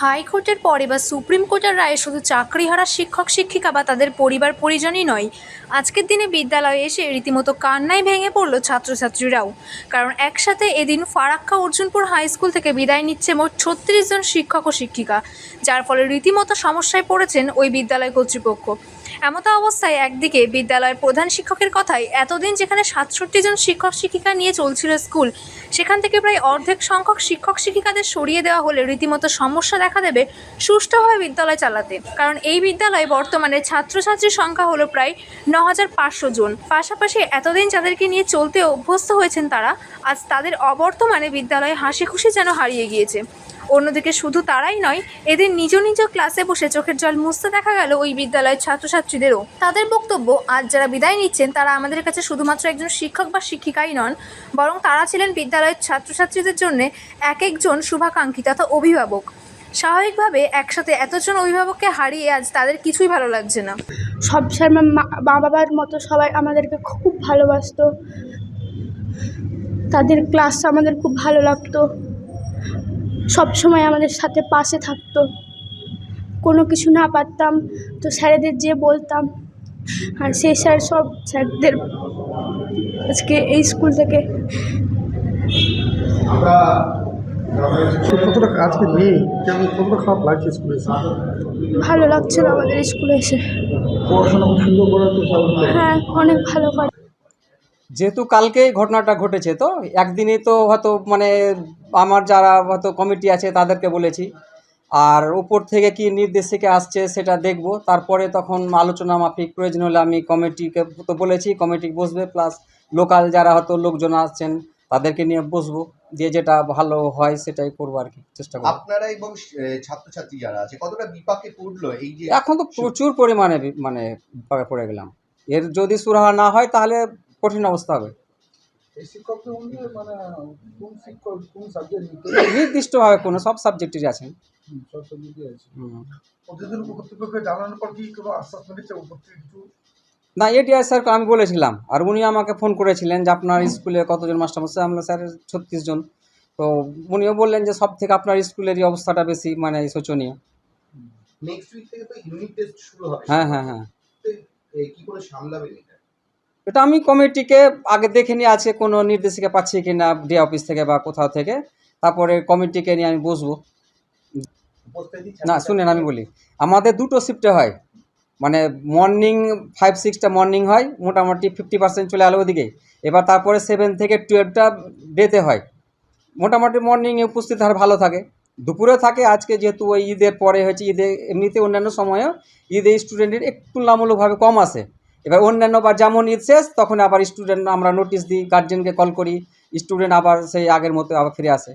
হাইকোর্টের পরে বা সুপ্রিম কোর্টের রায়ে শুধু চাকরিহারা শিক্ষক, শিক্ষিকা বা তাদের পরিবার পরিজনই নয়, আজকের দিনে বিদ্যালয়ে এসে রীতিমতো কান্নায় ভেঙে পড়ল ছাত্রছাত্রীরাও। কারণ একসাথে এদিন ফারাক্কা অর্জুনপুর হাই স্কুল থেকে বিদায় নিচ্ছে মোট ছত্রিশ জন শিক্ষক ও শিক্ষিকা, যার ফলে রীতিমতো সমস্যায় পড়েছেন ওই বিদ্যালয় কর্তৃপক্ষ। এমতো অবস্থায় একদিকে বিদ্যালয়ের প্রধান শিক্ষকের কথাই এতদিন যেখানে সাতষট্টি জন শিক্ষক শিক্ষিকা নিয়ে চলছিল স্কুল, সেখান থেকে প্রায় অর্ধেক সংখ্যক শিক্ষক শিক্ষিকাদের সরিয়ে দেওয়া হলে রীতিমতো সমস্যা দেখা দেবে সুষ্ঠুভাবে বিদ্যালয় চালাতে। কারণ এই বিদ্যালয়ে বর্তমানে ছাত্রছাত্রীর সংখ্যা হলো প্রায় ন হাজার পাঁচশো জন। পাশাপাশি এতদিন যাদেরকে নিয়ে চলতে অভ্যস্ত হয়েছেন তারা, আজ তাদের অবর্তমানে বিদ্যালয়ে হাসি খুশি যেন হারিয়ে গিয়েছে। অন্যদিকে শুধু তারাই নয়, এদের নিজ নিজ ক্লাসে বসে চোখের জল মুছতে দেখা গেল ওই বিদ্যালয়ের ছাত্রছাত্রীদেরও। তাদের বক্তব্য, আজ যারা বিদায় নিচ্ছেন, তারা আমাদের কাছে শুধুমাত্র একজন শিক্ষক বা শিক্ষিকাই নন, বরং তারা ছিলেন বিদ্যালয়ের ছাত্রছাত্রীদের জন্য এক একজন শুভাকাঙ্ক্ষী তথা অভিভাবক। স্বাভাবিকভাবে একসাথে এতজন অভিভাবককে হারিয়ে আজ তাদের কিছুই ভালো লাগছে না। সব স্যার মা বাবার মতো সবাই আমাদেরকে খুব ভালোবাসতো। তাদের ক্লাস আমাদের খুব ভালো লাগতো। সব সময় আমাদের সাথে পাশে থাকতো। কোনো কিছু না পারতাম তো স্যারেদের যে বলতাম আর সেই স্যার সব স্যারদের আজকে এই স্কুল থেকে কতটা আজকে নেই কেমন কতটা খারাপ লাগছে স্কুলে এসে? ভালো লাগছিল আমাদের স্কুলে এসে। পড়াশোনা খুব সুন্দর হ্যাঁ অনেক ভালো করে। যেহেতু কালকেই ঘটনাটা ঘটেছে তো একদিনে তো হয়তো মানে আমার যারা হয়তো কমিটি আছে তাদেরকে বলেছি। আর উপর থেকে কি নির্দেশিকা আসছে সেটা দেখব। তারপরে তখন আলোচনা মাফিক প্রয়োজন হলে আমি কমিটিকে তো বলেছি কমিটি বসবে প্লাস লোকাল যারা হয়তো লোকজন আসছেন তাদেরকে নিয়ে বসবো। দিয়ে যেটা ভালো হয় সেটাই করব আর কি চেষ্টা করব। আপনারা এবং ছাত্রছাত্রী যারা আছে কতটা বিপাকে পড়ল এই যে এখন তো প্রচুর পরিমাণে মানে বিপাকে পড়ে গেলাম। এর যদি সুরাহা না হয় তাহলে কঠিন অবস্থা হবে। মানে নিতে নির্দিষ্টভাবে কোনো সব সাবজেক্টেরই আছেন না এটিআই স্যারকে আমি বলেছিলাম আর উনি আমাকে ফোন করেছিলেন যে আপনার স্কুলে কতজন মাস্টারমশাই আমরা স্যার ছত্রিশ জন। তো উনিও বললেন যে সব থেকে আপনার স্কুলেরই অবস্থাটা বেশি মানে শোচনীয়। হবে হ্যাঁ। হ্যাঁ হ্যাঁ কি করে সামলাবেন এটা আমি কমিটিকে আগে দেখে নিয়ে আছে কোনো নির্দেশিকা পাচ্ছি কি না ডি অফিস থেকে বা কোথাও থেকে। তারপরে কমিটিকে নিয়ে আমি বসবো। না, শুনেন, আমি বলি। আমাদের দুটো শিফটে হয়। মানে মর্নিং ফাইভ সিক্সটা মর্নিং হয়, মোটামুটি ফিফটি পার্সেন্ট চলে আলো ওদিকে। এবার তারপরে সেভেন থেকে টুয়েলভটা ডেতে হয়। মোটামুটি মর্নিংয়ে উপস্থিত আর ভালো থাকে। দুপুরে থাকে, আজকে যেহেতু ওই ঈদের পরে হয়েছে, ঈদে এমনিতে অন্যান্য সময়েও ঈদে স্টুডেন্টের একটু তুলনামূলকভাবে কম আসে। এবার অন্যান্য বার যেমন ঈদ শেষ, তখন আবার স্টুডেন্ট আমরা নোটিশ দিই গার্জেনকে কল করি স্টুডেন্ট আবার সেই আগের মতো আবার ফিরে আসে।